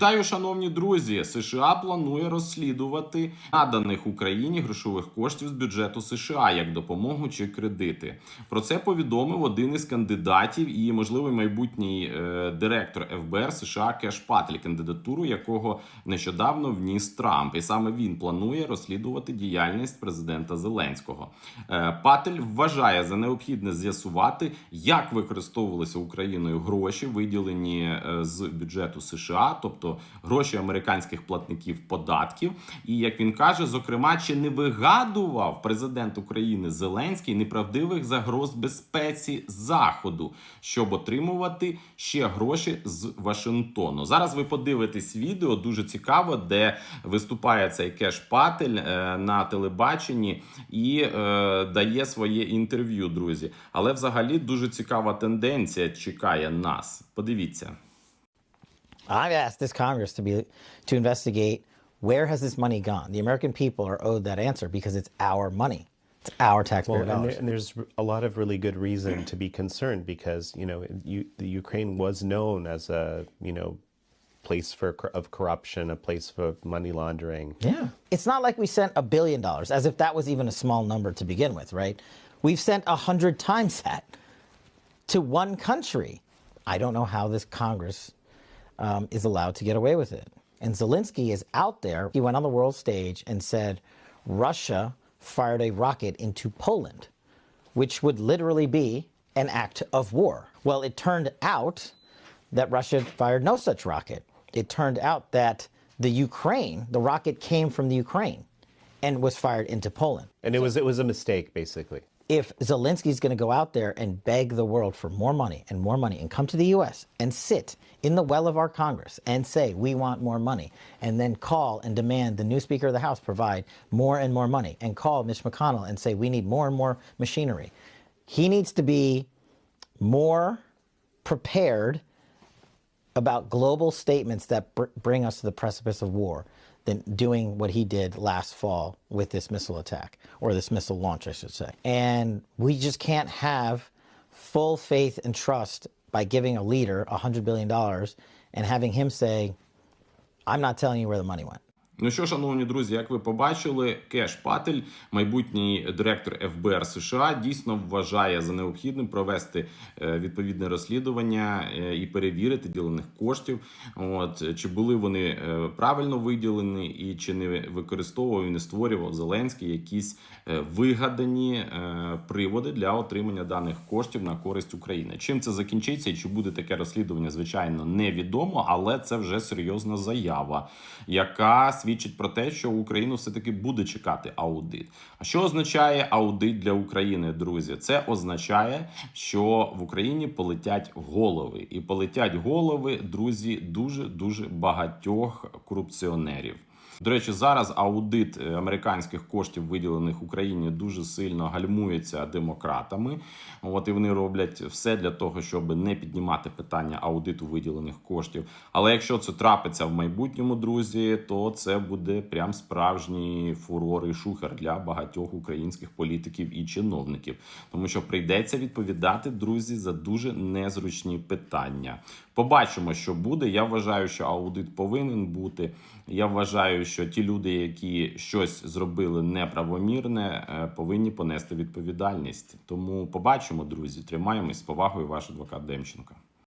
Вітаю, шановні друзі. США планує розслідувати наданих Україні грошових коштів з бюджету США як допомогу чи кредити. Про це повідомив один із кандидатів і, можливий майбутній е, директор ФБР США Кеш Патель, кандидатуру якого нещодавно вніс Трамп. І саме він планує розслідувати діяльність президента Зеленського. Е, Патель вважає за необхідне з'ясувати, як використовувалися Україною гроші, виділені е, з бюджету США, тобто гроші американських платників податків. І як він каже, зокрема, чи не вигадував президент України Зеленський неправдивих загроз безпеці заходу, щоб отримувати ще гроші з Вашингтону. Зараз ви подивитесь відео дуже цікаво, де виступає цей кеш Патель е, на телебаченні і е, дає своє інтерв'ю, друзі. Але взагалі дуже цікава тенденція чекає нас. Подивіться. I've asked this Congress to be to investigate where has this money gone. The American people are owed that answer because it's our money. It's our taxpayer Well, and, there, and there's a lot of really good reason to be concerned because you know you, the Ukraine was known as a you know place for of corruption, a place for money laundering. yeah. It's not like we sent a billion dollars, as if that was even a small number to begin with, right? We've sent a hundred times that to one country. I don't know how this Congress um, is allowed to get away with it. And Zelensky is out there. He went on the world stage and said Russia fired a rocket into Poland, which would literally be an act of war. Well, it turned out that Russia fired no such rocket. It turned out that the Ukraine, the rocket came from the Ukraine and was fired into Poland And it was it was a mistake basically. If Zelensky's going to go out there and beg the world for more money and more money and come to the U.S. and sit in the well of our Congress and say, we want more money, and then call and demand the new Speaker of the House provide more and more money, and call Mitch McConnell and say, we need more and more machinery, he needs to be more prepared about global statements that br- bring us to the precipice of war than doing what he did last fall with this missile attack or this missile launch, I should say. And we just can't have full faith and trust by giving a leader $100 billion and having him say, I'm not telling you where the money went. Ну що, шановні друзі, як ви побачили, Кеш Патель, майбутній директор ФБР США, дійсно вважає за необхідним провести е, відповідне розслідування е, і перевірити ділених коштів. От чи були вони е, правильно виділені, і чи не використовував і не створював Зеленський якісь вигадані приводи для отримання даних коштів на користь України. Чим це закінчиться і чи буде таке розслідування, звичайно, невідомо, але це вже серйозна заява, яка свідчить про те, що Україну все таки буде чекати аудит. А що означає аудит для України, друзі? Це означає, що в Україні полетять голови, і полетять голови, друзі, дуже дуже багатьох корупціонерів. До речі, зараз аудит е, американських коштів, виділених Україні, дуже сильно гальмується демократами. От і вони роблять все для того, щоб не піднімати питання аудиту виділених коштів. Але якщо це трапиться в майбутньому, друзі, то це буде прям справжній фурор і шухер для багатьох українських політиків і чиновників, тому що прийдеться відповідати, друзі, за дуже незручні питання. Побачимо, що буде. Я вважаю, що аудит повинен бути. Я вважаю, що ті люди, які щось зробили неправомірне, е, повинні понести відповідальність. Тому побачимо, друзі. Тримаємось з повагою, ваш адвокат Демченко.